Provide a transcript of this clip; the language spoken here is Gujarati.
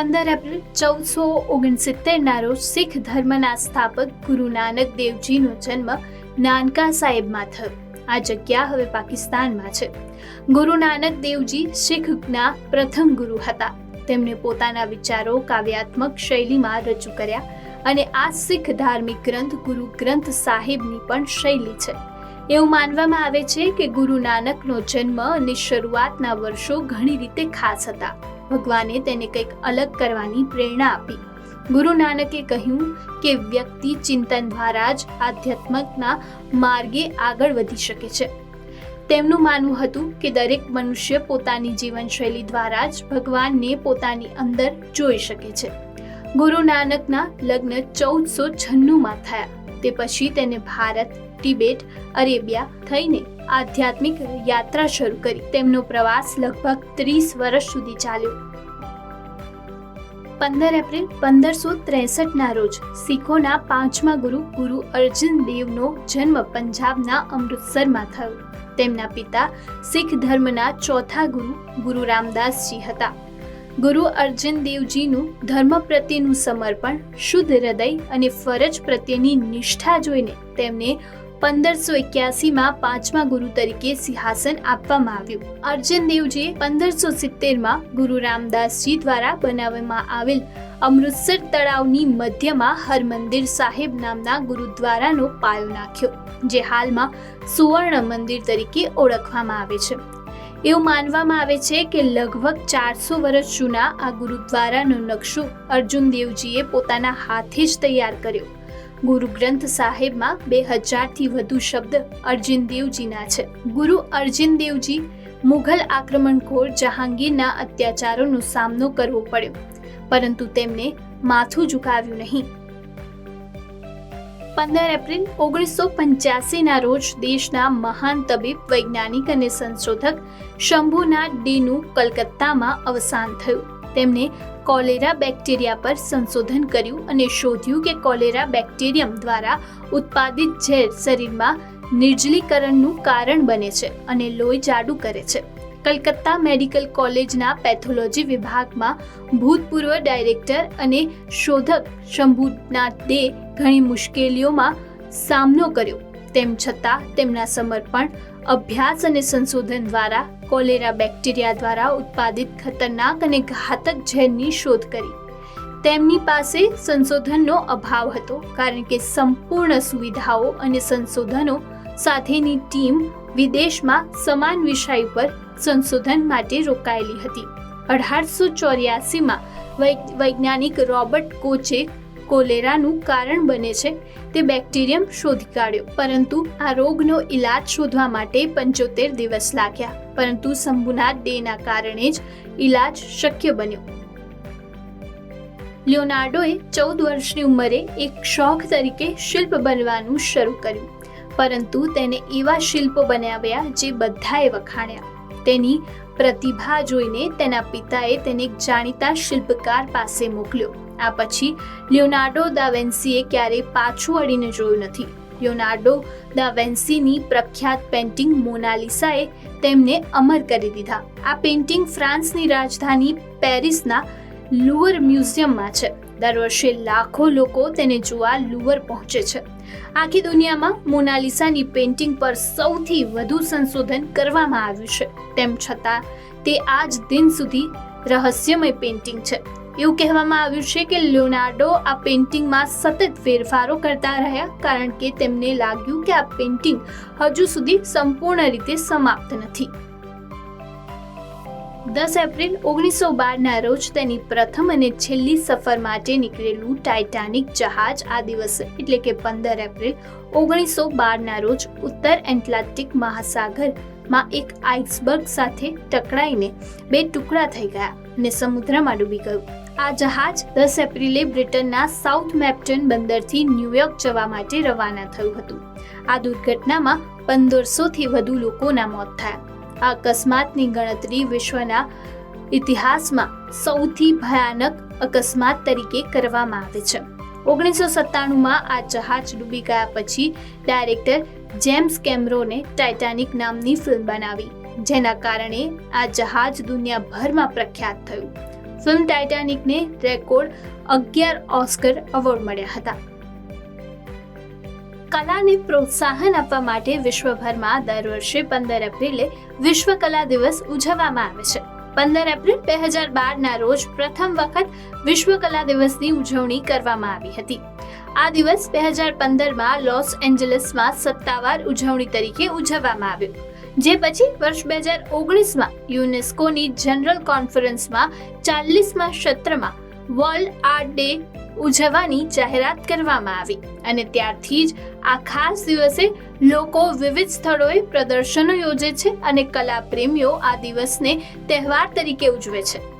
પંદર એપ્રિલ ચૌદસો ઓગણસિત્તેરના રોજ શીખ ધર્મના સ્થાપક ગુરુ નાનક દેવજીનો જન્મ નાનકા સાહેબમાં થયો. આ જગ્યા હવે પાકિસ્તાનમાં છે. ગુરુ નાનક દેવજી શીખના પ્રથમ ગુરુ હતા. તેમણે પોતાના વિચારો કાવ્યાત્મક શૈલીમાં રજૂ કર્યા અને આ શીખ ધાર્મિક ગ્રંથ ગુરુ ગ્રંથ સાહિબની પણ શૈલી છે. એવું માનવામાં આવે છે કે ગુરુ નાનકનો જન્મ અને શરૂઆતના વર્ષો ઘણી રીતે ખાસ હતા. ભગવાને તેને કંઈક અલગ કરવાની પ્રેરણા આપી. ગુરુ નાનકે કહ્યું કે વ્યક્તિ ચિંતન દ્વારા જ આધ્યાત્મકના માર્ગે આગળ વધી શકે છે. તેમનું માનવું હતું કે દરેક મનુષ્ય પોતાની જીવનશૈલી દ્વારા જ ભગવાનને પોતાની અંદર જોઈ શકે છે. ગુરુ નાનકના લગ્ન ચૌદસો છન્નુંમાં થયા. તે પછી તેને ભારત તિબેટ, અરેબિયા થઈને આધ્યાત્મિક યાત્રા શરૂ કરી. તેમનો પ્રવાસ લગભગ ત્રીસ વર્ષ સુધી ચાલ્યો. પંદર એપ્રિલ પંદરસો ત્રેસઠના રોજ શીખોના પાંચમા ગુરુ ગુરુ અર્જુન દેવનો જન્મ પંજાબના અમૃતસરમાં થયો. તેમના પિતા શીખ ધર્મના ચોથા ગુરુ ગુરુ રામદાસજી હતા. ગુરુ અર્જુન દેવજીનું ધર્મ પ્રત્યેનું સમર્પણ, શુદ્ધ હૃદય અને ફરજ પ્રત્યેની નિષ્ઠા જોઈને તેમને પંદરસો એક્યાસીમાં પાંચમા ગુરુ તરીકે સિંહાસન આપવામાં આવ્યું. અર્જુન દેવજીએ પંદરસો સિત્તેરમાં ગુરુ રામદાસજી દ્વારા બનાવવામાં આવેલ અમૃતસર તળાવની મધ્યમાં હરમંદિર સાહેબ નામના ગુરુદ્વારાનો પાયો નાખ્યો, જે હાલમાં સુવર્ણ મંદિર તરીકે ઓળખવામાં આવે છે. એવું માનવામાં આવે છે કે લગભગ ચારસો વર્ષ જૂના આ ગુરુદ્વારાનો નકશો અર્જુન દેવજીએ પોતાના હાથે જ તૈયાર કર્યો. ગુરુ ગ્રંથ સાહેબમાં બે હજારથી વધુ શબ્દ અર્જિન દેવજીના છે. ગુરુ અર્જિન દેવજી મુઘલ આક્રમણખોર જહાંગીરના અત્યાચારોનો સામનો કરવો પડ્યો, પરંતુ તેમને માથું ઝુકાવ્યું નહીં. પંદર એપ્રિલ ઓગણીસો પંચ્યાસીના રોજ દેશના મહાન તબીબ, વૈજ્ઞાનિક અને સંશોધક શંભુનાથ ડીનું કલકત્તામાં અવસાન થયું. તેમણે કોલેરા બેક્ટેરિયા પર સંશોધન કર્યું અને શોધ્યું કે કોલેરા બેક્ટેરિયમ દ્વારા ઉત્પાદિત ઝેર શરીરમાં નિર્જલીકરણનું કારણ બને છે અને લોહી જાડું કરે છે. કલકત્તા મેડિકલ કોલેજના પેથોલોજી વિભાગમાં ભૂતપૂર્વ ડાયરેક્ટર અને શોધક શંભુનાથ દે ઘણી મુશ્કેલીઓમાં સામનો કર્યો. તેમ છતાં તેમના સમર્પણ, અભ્યાસ અને સંશોધન દ્વારા કોલેરા બેક્ટેરિયા દ્વારા ઉત્પાદિત ખતરનાક અને ઘાતક ઝેરની શોધ કરી. તેમની પાસે સંશોધનનો અભાવ હતો કારણ કે સંપૂર્ણ સુવિધાઓ અને સંશોધનો સાથેની ટીમ વિદેશમાં સમાન વિષય પર સંશોધન માટે રોકાયેલી હતી. અઢારસો ચોર્યાસીમાં વૈજ્ઞાનિક રોબર્ટ કોચે કોલેરાનું કારણ બને છે. તે બેક્ટેરિયમ શોધી કાઢ્યો, પરંતુ આ રોગનો ઈલાજ શોધવા માટે પંચોતેર દિવસ લાગ્યા, પરંતુ શંભુનાથ ડેના કારણે જ ઈલાજ શક્ય બન્યો. લિયોનાર્ડોએ ચૌદ વર્ષની ઉંમરે એક શોખ તરીકે શિલ્પ બનવાનું શરૂ કર્યું, પરંતુ તેને એવા શિલ્પો બનાવ્યા જે બધાએ વખાણ્યા. તેની પ્રતિભા જોઈને તેના પિતાએ તેને એક જાણીતા શિલ્પકાર પાસે મોકલ્યો. આ પછી લિયોનાર્ડો દા વેન્સીએ ક્યારેય પાછું અડીને જોયું નથી. લિયોનાર્ડો દા વેન્સીની પ્રખ્યાત પેન્ટિંગ મોનાલિસાએ તેમને અમર કરી દીધા. આ પેન્ટિંગ ફ્રાન્સની રાજધાની પેરિસના લુવર મ્યુઝિયમમાં છે. દર વર્ષે લાખો લોકો તેને જોવા લુવર પહોંચે છે. આખી દુનિયામાં મોનાલિસાની પેઇન્ટિંગ પર સૌથી વધુ સંશોધન કરવામાં આવ્યું છે. તેમ છતાં, તે આજ દિન સુધી રહસ્યમય પેઇન્ટિંગ છે. એવું કહેવામાં આવ્યું છે કે લિયોનાર્ડો આ પેઇન્ટિંગમાં સતત ફેરફારો કરતા રહ્યા કારણ કે તેમને લાગ્યું કે આ પેઇન્ટિંગ હજુ સુધી સંપૂર્ણ રીતે સમાપ્ત નથી. દસ એપ્રિલ ઓગણીસો બારના રોજ તેની પ્રથમ અને છેલ્લી સફર માટે નીકળેલું ટાઇટાનિક જહાજ આ દિવસે, એટલે કે પંદર એપ્રિલ ઓગણીસો બારના રોજ ઉત્તર એટલાન્ટિક મહાસાગરમાં એક આઇસબર્ગ સાથે ટકરાઈને બે ટુકડા થઈ ગયા. અને સમુદ્રમાં ડૂબી ગયું. આ જહાજ દસ એપ્રિલે બ્રિટનના સાઉથ મેપ્ટન બંદરથી ન્યૂયોર્ક જવા માટે રવાના થયું હતું. આ દુર્ઘટનામાં પંદરસોથી વધુ લોકોના મોત થયા. આ અકસ્માતની ગણતરી વિશ્વના ઇતિહાસમાં સૌથી ભયાનક અકસ્માત તરીકે કરવામાં આવે છે. ઓગણીસો સત્તાણુંમાં આ જહાજ ડૂબી ગયા પછી ડાયરેક્ટર જેમ્સ કેમરોને ટાઇટાનિક નામની ફિલ્મ બનાવી. જેના કારણે આ જહાજ દુનિયાભરમાં પ્રખ્યાત થયું. ફિલ્મ ટાઇટાનિકને રેકોર્ડ અગિયાર ઓસ્કર એવોર્ડ મળ્યા હતા. કલાને પ્રોત્સાહન આપવા માટે વિશ્વભરમાં દર વર્ષે પંદર એપ્રિલે વિશ્વ કલા દિવસ ઉજવવામાં આવે છે. પંદર એપ્રિલ બે હજાર બારના રોજ પ્રથમ વખત વિશ્વ કલા દિવસની ઉજવણી કરવામાં આવી હતી. આ દિવસ બે હજાર પંદરમાં લોસ એન્જલસમાં સત્તાવાર ઉજવણી તરીકે ઉજવવામાં આવ્યો. જે પછી વર્ષ બે હજાર ઓગણીસમાં યુનેસ્કોની જનરલ કોન્ફરન્સમાં ચાલીસમાં સત્રમાં વર્લ્ડ આર્ટ ડે ઉજવવાની જાહેરાત કરવામાં આવી અને ત્યારથી જ આ ખાસ દિવસે લોકો વિવિધ સ્થળોએ પ્રદર્શનો યોજે છે અને કલા પ્રેમીઓ આ દિવસને તહેવાર તરીકે ઉજવે છે.